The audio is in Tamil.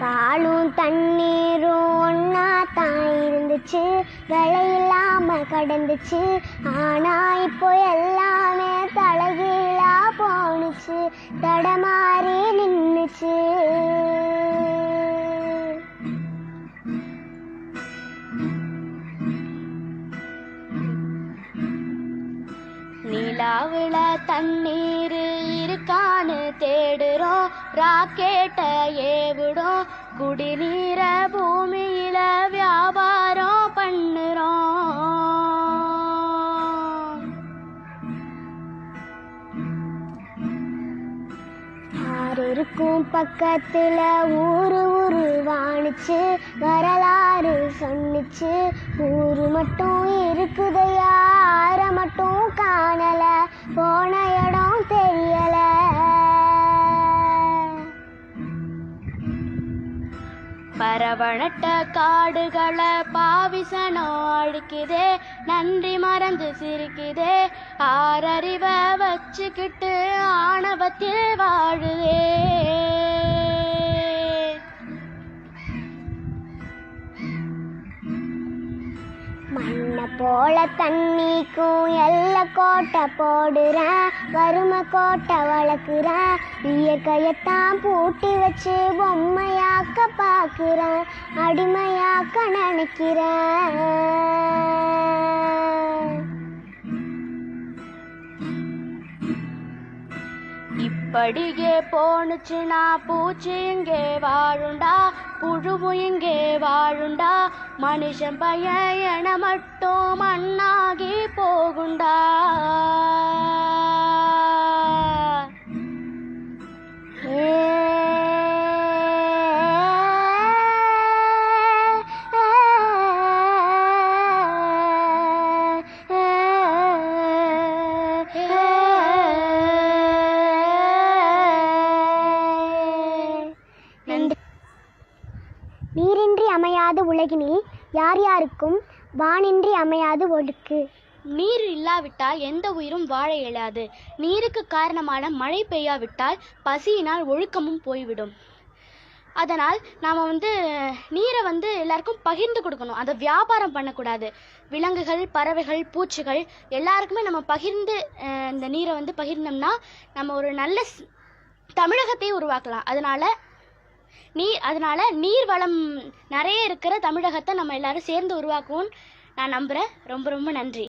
பாலும் தண்ணீரும் ஒன்னா தான் இருந்துச்சு. விலையில்லாம கடந்துச்சு. ஆனா இப்போ எல்லாமே தலைகீழா போணுச்சு. தடமாறி நின்னுச்சு. நிலாவுல தண்ணீர் தேடுறோம் ராக்கெட்ட ஏவிடும் குடிநீர பூமியில வியாபாரம் பண்ணுறோம் யாருக்கும் இருக்கும் பக்கத்துல ஊரு ஊரு வாணிச்சு வரலாறு சொன்னிச்சு ஊரு மட்டும் இருக்குதையா? பரவணட்ட காடுகளை பாவிசனோ அழிக்குதே நன்றி மறந்து சிரிக்குதே ஆறறிவை வச்சுக்கிட்டு ஆணவத்தில் வாழுதே. போல தண்ணிக்கும் எல்ல கோட்டை போடுறேன் வறுமை கோட்டை வளர்க்குறேன் இயற்கையத்தான் பூட்டி வச்சு பொம்மையாக்க பார்க்குறேன் அடிமையாக்க நினைக்கிறேன் இப்படியே போனுச்சுனா பூச்சி இங்கே வாழுண்டா புழுவு இங்கே வாழுண்டா மனுஷன் பையன் என மட்டும் மண்ணாகி போகுண்டா. நீரின்றி அமையாது உலகினில் யார் யாருக்கும் வானின்றி அமையாது ஒழுக்கு. நீர் இல்லாவிட்டால் எந்த உயிரும் வாழ இயலாது. நீருக்கு காரணமான மழை பெய்யாவிட்டால் பசியினால் ஒழுக்கமும் போய்விடும். அதனால் நாம் வந்து நீரை வந்து எல்லாருக்கும் பகிர்ந்து கொடுக்கணும். அதை வியாபாரம் பண்ணக்கூடாது. விலங்குகள் பறவைகள் பூச்சிகள் எல்லாருக்குமே நம்ம பகிர்ந்து இந்த நீரை வந்து பகிர்ந்தோம்னா நம்ம ஒரு நல்ல தமிழகத்தை உருவாக்கலாம். அதனால நீர் அதனால நீர் வளம் நிறைய இருக்கிற தமிழகத்தை நம்ம எல்லாரும் சேர்ந்து உருவாக்குவோம் நான் நம்புகிறேன் ரொம்ப ரொம்ப நன்றி.